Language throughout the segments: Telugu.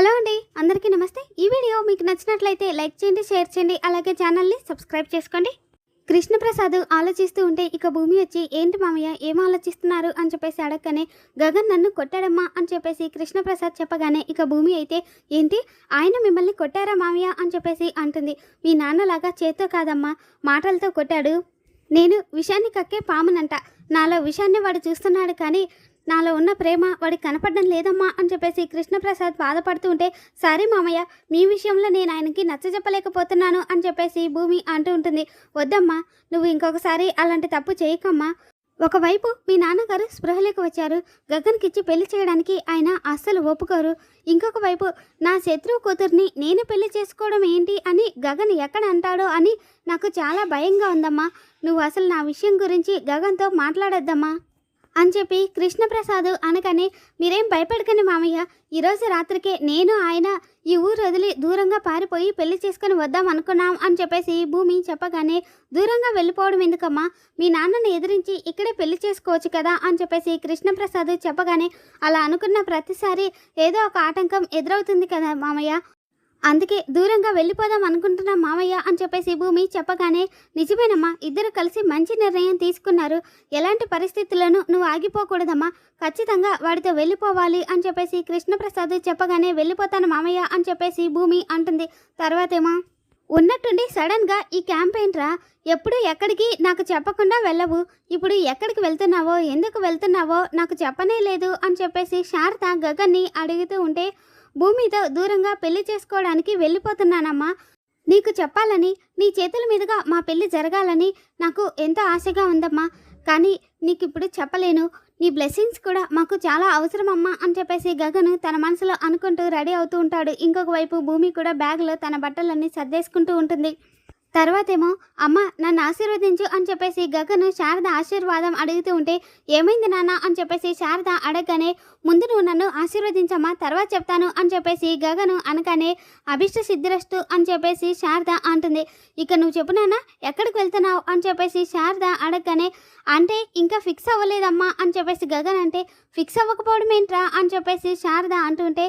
హలో అండి అందరికీ నమస్తే. ఈ వీడియో మీకు నచ్చినట్లయితే లైక్ చేయండి షేర్ చేయండి అలాగే ఛానల్ని సబ్స్క్రైబ్ చేసుకోండి. కృష్ణప్రసాద్ ఆలోచిస్తూ ఉంటే ఇక భూమి వచ్చి ఏంటి మామయ్య ఏం ఆలోచిస్తున్నారు? అని చెప్పేసి అడగగానే గగన్ నన్ను కొట్టాడమ్మా అని చెప్పేసి కృష్ణప్రసాద్ చెప్పగానే ఇక భూమి అయితే ఏంటి ఆయన మిమ్మల్ని కొట్టారా మామయ్య? అని చెప్పేసి అంటుంది. మీ నాన్నలాగా చేత్తో కాదమ్మా మాటలతో కొట్టాడు. నేను విషాన్ని కక్కే పామునంట. నాలో విషాన్ని వాడు చూస్తున్నాడు కానీ నాలో ఉన్న ప్రేమ వాడికి కనపడడం లేదమ్మా అని చెప్పేసి కృష్ణప్రసాద్ బాధపడుతూ ఉంటే సరే మామయ్య మీ విషయంలో నేను ఆయనకి నచ్చ చెప్పలేకపోతున్నాను అని చెప్పేసి భూమి అంటూ ఉంటుంది. వద్దమ్మా నువ్వు ఇంకొకసారి అలాంటి తప్పు చేయకమ్మా. ఒకవైపు మీ నాన్నగారు స్పృహలోకి వచ్చారు. గగన్కిచ్చి పెళ్ళి చేయడానికి ఆయన అస్సలు ఒప్పుకోరు. ఇంకొక వైపు నా శత్రువు కూతుర్ని నేను పెళ్ళి చేసుకోవడం ఏంటి అని గగన్ ఎక్కడ అంటాడో అని నాకు చాలా భయంగా ఉందమ్మా. నువ్వు అసలు నా విషయం గురించి గగన్తో మాట్లాడొద్దమ్మా. అని చెప్పి కృష్ణప్రసాద్ అనగానే మీరేం భయపడకండి మామయ్య. ఈరోజు రాత్రికే నేను ఆయన ఈ ఊరు వదిలి దూరంగా పారిపోయి పెళ్ళి చేసుకుని వద్దాం అనుకున్నాం అని చెప్పేసి భూమి చెప్పగానే దూరంగా వెళ్ళిపోవడం ఎందుకమ్మా? మీ నాన్నని ఎదిరించి ఇక్కడే పెళ్ళి చేసుకోవచ్చు కదా అని చెప్పేసి కృష్ణప్రసాద్ చెప్పగానే అలా అనుకున్న ప్రతిసారి ఏదో ఒక ఆటంకం ఎదురవుతుంది కదా మామయ్య. అందుకే దూరంగా వెళ్ళిపోదాం అనుకుంటున్నా మామయ్య అని చెప్పేసి భూమి చెప్పగానే నిజమేనమ్మా ఇద్దరు కలిసి మంచి నిర్ణయం తీసుకున్నారు. ఎలాంటి పరిస్థితులను నువ్వు ఆగిపోకూడదమ్మా. ఖచ్చితంగా వాడితో వెళ్ళిపోవాలి అని చెప్పేసి కృష్ణప్రసాద్ చెప్పగానే వెళ్ళిపోతాను మామయ్య అని చెప్పేసి భూమి అంటుంది. తర్వాతేమో ఉన్నట్టుండి సడన్గా ఈ క్యాంపెయిన్ రా ఎప్పుడు ఎక్కడికి నాకు చెప్పకుండా వెళ్ళవు. ఇప్పుడు ఎక్కడికి వెళ్తున్నావో ఎందుకు వెళ్తున్నావో నాకు చెప్పనే లేదు అని చెప్పేసి శారద గగన్ని అడుగుతూ ఉంటే భూమితో దూరంగా పెళ్ళి చేసుకోవడానికి వెళ్ళిపోతున్నానమ్మా. నీకు చెప్పాలని నీ చేతుల మీదుగా మా పెళ్ళి జరగాలని నాకు ఎంతో ఆశగా ఉందమ్మా. కానీ నీకు ఇప్పుడు చెప్పలేను. నీ బ్లెస్సింగ్స్ కూడా మాకు చాలా అవసరం అమ్మా అని చెప్పేసి గగను తన మనసులో అనుకుంటూ రెడీ అవుతూ ఉంటాడు. ఇంకొక వైపు భూమి కూడా బ్యాగ్లో తన బట్టలన్నీ సర్దేసుకుంటూ ఉంటుంది. తర్వాతేమో అమ్మ నన్ను ఆశీర్వదించు అని చెప్పేసి గగను శారద ఆశీర్వాదం అడుగుతూ ఉంటే ఏమైంది నాన్న? అని చెప్పేసి శారద అడగగానే ముందు నువ్వు నన్ను ఆశీర్వదించమ్మా తర్వాత చెప్తాను అని చెప్పేసి గగను అనగానే అభిష్ట సిద్ధిరస్తు అని చెప్పేసి శారద అంటుంది. ఇక నువ్వు చెప్పు నాన్న ఎక్కడికి వెళ్తున్నావు? అని చెప్పేసి శారద అడగగానే అంటే ఇంకా ఫిక్స్ అవ్వలేదమ్మా అని చెప్పేసి గగన్ అంటే ఫిక్స్ అవ్వకపోవడం ఏంట్రా అని చెప్పేసి శారద అంటుంటే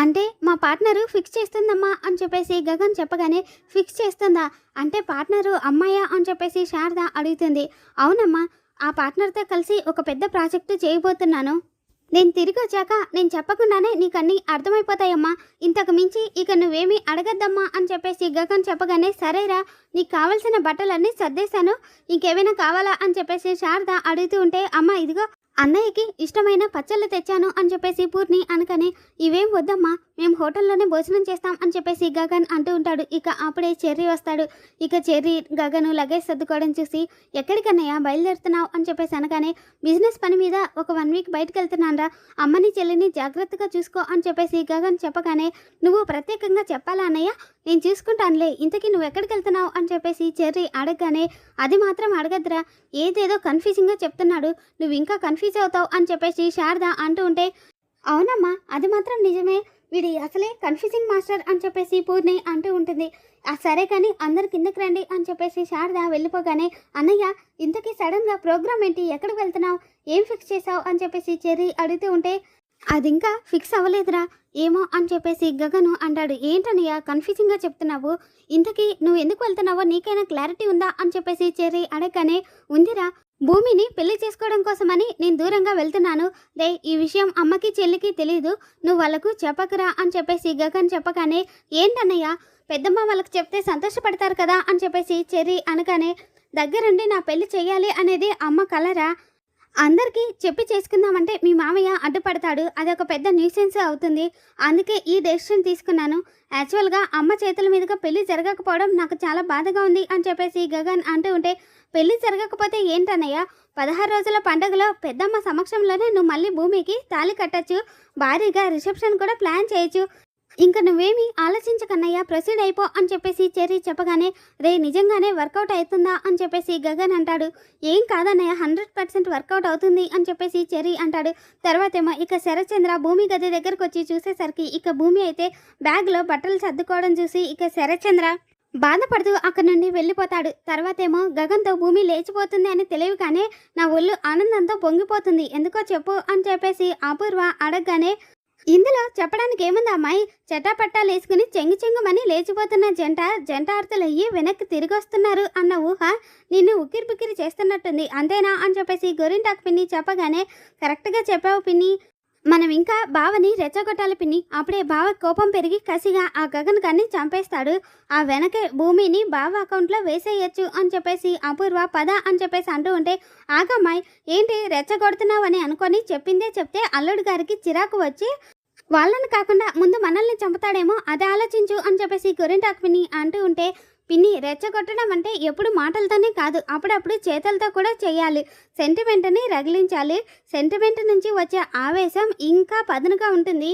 అంటే మా పార్ట్నరు ఫిక్స్ చేస్తుందమ్మా అని చెప్పేసి గగన్ చెప్పగానే ఫిక్స్ చేస్తుందా? అంటే పార్ట్నరు అమ్మాయా అని చెప్పేసి శారద అడుగుతుంది. అవునమ్మా ఆ పార్ట్నర్తో కలిసి ఒక పెద్ద ప్రాజెక్టు చేయబోతున్నాను. నేను తిరిగి వచ్చాక నేను చెప్పకుండానే నీకు అన్నీ అర్థమైపోతాయమ్మా. ఇంతకు మించి ఇక నువ్వేమీ అడగద్దమ్మా అని చెప్పేసి గగన్ చెప్పగానే సరేరా నీకు కావలసిన బట్టలన్నీ సర్దేశాను. ఇంకేమైనా కావాలా అని చెప్పేసి శారద అడుగుతూ ఉంటే అమ్మ ఇదిగో అన్నయ్యకి ఇష్టమైన పచ్చళ్ళు తెచ్చాను అని చెప్పేసి పూర్ణి అనకనే ఇవేం వద్దమ్మా మేము హోటల్లోనే భోజనం చేస్తాం అని చెప్పేసి గగన్ అంటూ ఉంటాడు. ఇక అప్పుడే చెర్రీ వస్తాడు. ఇక చెర్రీ గగను లగేజ్ సర్దుకోవడం చూసి ఎక్కడికన్నయ్యా బయలుదేరుతున్నావు? అని చెప్పేసి అనగానే బిజినెస్ పని మీద ఒక వన్ వీక్ బయటకు వెళ్తున్నానరా అమ్మని చెల్లిని జాగ్రత్తగా చూసుకో అని చెప్పేసి గగన్ చెప్పగానే నువ్వు ప్రత్యేకంగా చెప్పాలా అన్నయ్య? నేను చూసుకుంటానులే. ఇంతకీ నువ్వు ఎక్కడికి వెళ్తున్నావు అని చెప్పేసి చెర్రీ అడగగానే అది మాత్రం అడగద్దురా. ఏదేదో కన్ఫ్యూజింగ్గా చెప్తున్నాడు. నువ్వు ఇంకా కన్ఫ్యూజ్ అవుతావు అని చెప్పేసి శారద అంటూ ఉంటే అవునమ్మా అది మాత్రం నిజమే. వీడి అసలే కన్ఫ్యూజింగ్ మాస్టర్ అని చెప్పేసి పూర్ణి అంటూ ఉంటుంది. ఆ సరే కానీ అందరు కిందకి రండి అని చెప్పేసి శారద వెళ్ళిపోగానే అన్నయ్య ఇంతకీ సడన్గా ప్రోగ్రామ్ ఏంటి? ఎక్కడికి వెళ్తున్నావు? ఏం ఫిక్స్ చేసావు అని చెప్పేసి చెర్రీ అడుగుతూ ఉంటే అది ఇంకా ఫిక్స్ అవ్వలేదురా. ఏమో అని చెప్పేసి గగను అంటాడు. ఏంటనయ్య కన్ఫ్యూజింగ్గా చెప్తున్నావు. ఇంతకీ నువ్వు ఎందుకు వెళ్తున్నావో నీకైనా క్లారిటీ ఉందా? అని చెప్పేసి చెర్రీ అడగగానే ఉందిరా. భూమిని పెళ్ళి చేసుకోవడం కోసమని నేను దూరంగా వెళ్తున్నాను. రే ఈ విషయం అమ్మకి చెల్లికి తెలీదు. నువ్వు వాళ్ళకు చెప్పకరా అని చెప్పేసి గగన్ చెప్పగానే ఏంటన్నయ్య? పెద్దమ్మ వాళ్ళకి చెప్తే సంతోషపడతారు కదా అని చెప్పేసి చెర్రీ అనగానే దగ్గరుండి నా పెళ్ళి చేయాలి అనేది అమ్మ కలరా? అందరికీ చెప్పి చేసుకుందామంటే మీ మామయ్య అడ్డుపడతాడు. అది ఒక పెద్ద న్యూసెన్స్ అవుతుంది. అందుకే ఈ డెసిషన్ తీసుకున్నాను. యాక్చువల్గా అమ్మ చేతుల మీదుగా పెళ్ళి జరగకపోవడం నాకు చాలా బాధగా ఉంది అని చెప్పేసి గగన్ అంటూ ఉంటే పెళ్ళి జరగకపోతే ఏంటన్నయ్య? పదహారు రోజుల పండుగలో పెద్దమ్మ సమక్షంలోనే నువ్వు మళ్ళీ భూమికి తాళి కట్టచ్చు. భారీగా రిసెప్షన్ కూడా ప్లాన్ చేయొచ్చు. ఇంకా నువ్వేమి ఆలోచించకన్నయ్యా ప్రొసీడ్ అయిపో అని చెప్పేసి చెర్రీ చెప్పగానే రే నిజంగానే వర్కౌట్ అవుతుందా? అని చెప్పేసి గగన్ అంటాడు. ఏం కాదన్నయ్య హండ్రెడ్ పర్సెంట్ వర్కౌట్ అవుతుంది అని చెప్పేసి చెర్రీ అంటాడు. తర్వాతేమో ఇక శరచంద్ర భూమి గది దగ్గరకు వచ్చి చూసేసరికి ఇక భూమి అయితే బ్యాగ్లో బట్టలు సర్దుకోవడం చూసి ఇక శరచంద్ర బాధపడుతూ అక్కడి నుండి వెళ్ళిపోతాడు. తర్వాతేమో గగన్తో భూమి లేచిపోతుంది అని తెలియగానే నా ఒళ్ళు ఆనందంతో పొంగిపోతుంది. ఎందుకో చెప్పు అని చెప్పేసి అపూర్వ అడగగానే ఇందులో చెప్పడానికి ఏముంది అమ్మాయి? చటాపట్టాలు వేసుకుని చెంగు చెంగుమని లేచిపోతున్న జంట జంట అర్థలయ్యి వెనక్కి తిరిగి వస్తున్నారు అన్న ఊహ నిన్ను ఉక్కిరి బిక్కిరి చేస్తున్నట్టుంది. అంతేనా? అని చెప్పేసి గోరింటాకు పిన్ని చెప్పగానే కరెక్ట్గా చెప్పావు పిన్ని. మనం ఇంకా బావని రెచ్చగొట్టాలి పిన్ని. అప్పుడే బావ కోపం పెరిగి కసిగా ఆ గగన్ గారిని చంపేస్తాడు. ఆ వెనకే భూమిని బావ అకౌంట్లో వేసేయచ్చు అని చెప్పేసి అపూర్వ పద అని చెప్పేసి అంటూ ఉంటే ఆగమ్మాయి ఏంటి రెచ్చగొడుతున్నావు అని అనుకొని చెప్పిందే చెప్తే అల్లుడు గారికి చిరాకు వచ్చి వాళ్ళని కాకుండా ముందు మనల్ని చంపుతాడేమో అది ఆలోచించు అని చెప్పేసి గొరింటాకు పిన్ని అంటూ ఉంటే పిన్ని రెచ్చగొట్టడం అంటే ఎప్పుడు మాటలతోనే కాదు. అప్పుడప్పుడు చేతులతో కూడా చేయాలి. సెంటిమెంట్ని రగిలించాలి. సెంటిమెంట్ నుంచి వచ్చే ఆవేశం ఇంకా పదునుగా ఉంటుంది.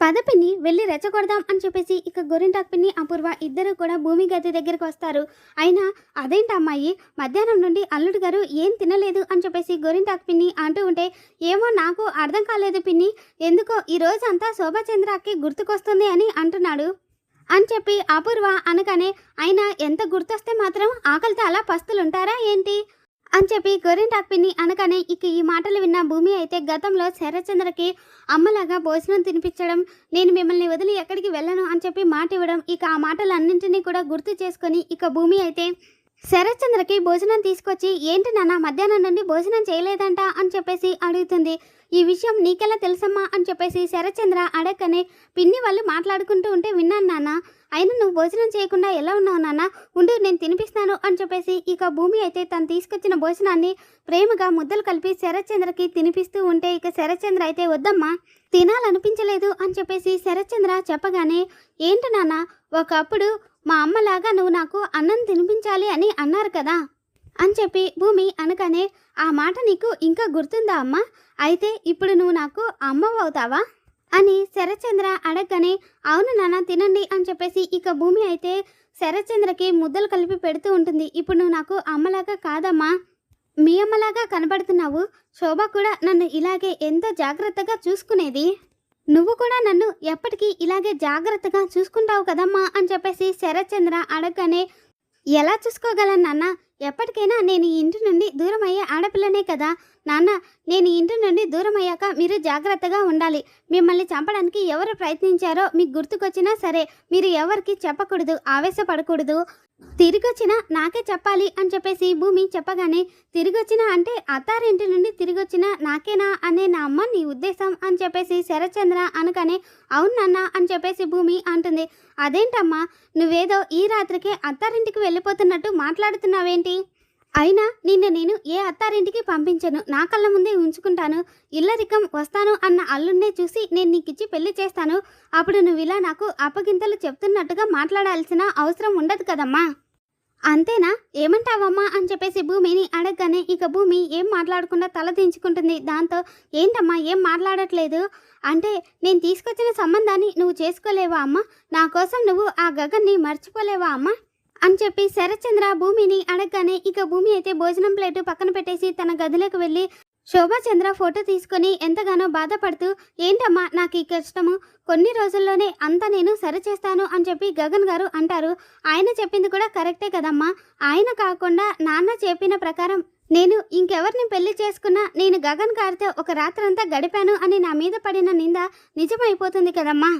పద పిన్ని వెళ్ళి రెచ్చగొడదాం అని చెప్పేసి ఇక గొరింటాకు పిన్ని అపూర్వ ఇద్దరు కూడా భూమి గది దగ్గరికి వస్తారు. అయినా అదేంటి అమ్మాయి? మధ్యాహ్నం నుండి అల్లుడు గారు ఏం తినలేదు అని చెప్పేసి గొరింటాకు పిన్ని అంటూ ఉంటే ఏమో నాకు అర్థం కాలేదు పిన్ని ఎందుకో ఈ రోజంతా అంతా శోభాచంద్రకి గుర్తుకొస్తుంది అని అంటున్నాడు. అని చెప్పి అపూర్వ అనగానే అయినా ఎంత గుర్తొస్తే మాత్రం ఆకలితో అలా పస్తులుంటారా ఏంటి? అని చెప్పి గోరింటాకు పిన్ని అనగానే ఇక ఈ మాటలు విన్న భూమి అయితే గతంలో శరచంద్రకి అమ్మలాగా భోజనం తినిపించడం నేను మిమ్మల్ని వదిలి ఎక్కడికి వెళ్ళను అని చెప్పి మాట ఇవ్వడం ఇక ఆ మాటలన్నింటినీ కూడా గుర్తు చేసుకొని ఇక భూమి అయితే శరత్చంద్రకి భోజనం తీసుకొచ్చి ఏంటి నాన్న మధ్యాహ్నం నుండి భోజనం చేయలేదంట అని చెప్పేసి అడుగుతుంది. ఈ విషయం నీకెలా తెలుసమ్మా అని చెప్పేసి శరత్చంద్ర అడగనే పిన్ని వాళ్ళు మాట్లాడుకుంటూ ఉంటే విన్నాను నాన్న. అయినా నువ్వు భోజనం చేయకుండా ఎలా ఉన్నావు నాన్న? ఉండు నేను తినిపిస్తాను అని చెప్పేసి ఇక భూమి అయితే తను తీసుకొచ్చిన భోజనాన్ని ప్రేమగా ముద్దలు కలిపి శరత్చంద్రకి తినిపిస్తూ ఉంటే ఇక శరత్చంద్ర అయితే వద్దమ్మా తినాలనిపించలేదు అని చెప్పేసి శరత్చంద్ర చెప్పగానే ఏంటి నాన్న ఒకప్పుడు మా అమ్మలాగా నువ్వు నాకు అన్నం తినిపించాలి అని అన్నారు కదా అని చెప్పి భూమి అనగానే ఆ మాట నీకు ఇంకా గుర్తుందా అమ్మ? అయితే ఇప్పుడు నువ్వు నాకు అమ్మవవుతావా? అని శరచంద్ర అడగగానే అవును నాన్న తినండి అని చెప్పేసి ఇక భూమి అయితే శరత్చంద్రకి ముద్దలు కలిపి పెడుతూ ఉంటుంది. ఇప్పుడు నువ్వు నాకు అమ్మలాగా కాదమ్మా. మీ అమ్మలాగా కనబడుతున్నావు. శోభ కూడా నన్ను ఇలాగే ఎంతో జాగ్రత్తగా చూసుకునేది. నువ్వు కూడా నన్ను ఎప్పటికీ ఇలాగే జాగ్రత్తగా చూసుకుంటావు కదమ్మా అని చెప్పేసి శరత్చంద్ర అడగనే ఎలా చూసుకోగలను నాన్న? ఎప్పటికైనా నేను ఇంటి నుండి దూరం అయ్యే ఆడపిల్లనే కదా. నాన్న నేను ఇంటి నుండి దూరం అయ్యాక మీరు జాగ్రత్తగా ఉండాలి. మిమ్మల్ని చంపడానికి ఎవరు ప్రయత్నించారో మీకు గుర్తుకొచ్చినా సరే మీరు ఎవరికి చెప్పకూడదు ఆవేశపడకూడదు. తిరిగొచ్చిన నాకే చెప్పాలి అని చెప్పేసి భూమి చెప్పగానే తిరిగొచ్చిన అంటే అత్తారింటి నుండి తిరిగొచ్చిన నాకేనా అనే నా అమ్మ నీ ఉద్దేశం అని చెప్పేసి శరచంద్ర అనగానే అవును నాన్న అని చెప్పేసి భూమి అంటుంది. అదేంటమ్మా? నువ్వేదో ఈ రాత్రికే అత్తారింటికి వెళ్ళిపోతున్నట్టు మాట్లాడుతున్నావేంటి? అయినా నిన్న నేను ఏ అత్తారింటికి పంపించను? నా కళ్ళ ముందే ఉంచుకుంటాను. ఇల్లరికం వస్తాను అన్న అల్లున్నే చూసి నేను నీకిచ్చి పెళ్ళి చేస్తాను. అప్పుడు నువ్వు ఇలా నాకు అప్పగింతలు చెప్తున్నట్టుగా మాట్లాడాల్సిన అవసరం ఉండదు కదమ్మా. అంతేనా? ఏమంటావమ్మా అని చెప్పేసి భూమిని అడగగానే ఇక భూమి ఏం మాట్లాడకుండా తల దించుకుంటుంది. దాంతో ఏంటమ్మా ఏం మాట్లాడట్లేదు? అంటే నేను తీసుకొచ్చిన సంబంధాన్ని నువ్వు చేసుకోలేవా అమ్మా? నా కోసం నువ్వు ఆ గగన్ని మర్చిపోలేవా అమ్మా? అని చెప్పి శరత్చంద్ర భూమిని అడగగానే ఇక భూమి అయితే భోజనం ప్లేటు పక్కన పెట్టేసి తన గదిలోకి వెళ్ళి శోభాచంద్ర ఫోటో తీసుకొని ఎంతగానో బాధపడుతూ ఏంటమ్మా నాకు ఈ కష్టము? కొన్ని రోజుల్లోనే అంతా నేను సరిచేస్తాను అని చెప్పి గగన్ గారు అంటారు. ఆయన చెప్పింది కూడా కరెక్టే కదమ్మా. ఆయన కాకుండా నాన్న చెప్పిన ప్రకారం నేను ఇంకెవరిని పెళ్ళి చేసుకున్నా నేను గగన్ గారితో ఒక రాత్రంతా గడిపాను అని నా మీద పడిన నింద నిజమైపోతుంది కదమ్మా.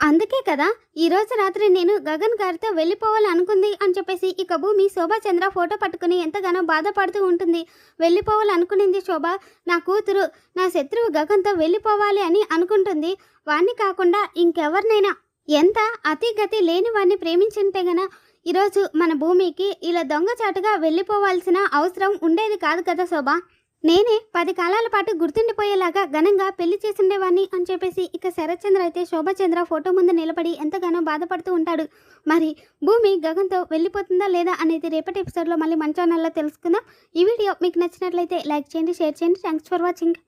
అందుకే కదా ఈరోజు రాత్రి నేను గగన్ గారితో వెళ్ళిపోవాలనుకుంది అని చెప్పేసి ఇక భూమి శోభాచంద్ర ఫోటో పట్టుకుని ఎంతగానో బాధపడుతూ ఉంటుంది. వెళ్ళిపోవాలనుకునింది శోభ నా కూతురు నా శత్రువు గగన్తో వెళ్ళిపోవాలి అని అనుకుంటుంది. వాణ్ణి కాకుండా ఇంకెవరినైనా? ఎంత అతిగతి లేని వాణ్ణి ప్రేమించుంటే గన ఈరోజు మన భూమికి ఇలా దొంగచాటుగా వెళ్ళిపోవాల్సిన అవసరం ఉండేది కాదు కదా శోభ? నేనే పది కాలాల పాటు గుర్తుండిపోయేలాగా ఘనంగా పెళ్ళి చేసిండేవాణ్ణి అని చెప్పేసి ఇక శరత్చంద్ర అయితే శోభచంద్ర ఫోటో ముందు నిలబడి ఎంతగానో బాధపడుతూ ఉంటాడు. మరి భూమి గగన్తో వెళ్ళిపోతుందా లేదా అనేది రేపటి ఎపిసోడ్లో మళ్ళీ మంచి ఛానల్లో తెలుసుకుందాం. ఈ వీడియో మీకు నచ్చినట్లయితే లైక్ చేయండి షేర్ చేయండి. Thanks for watching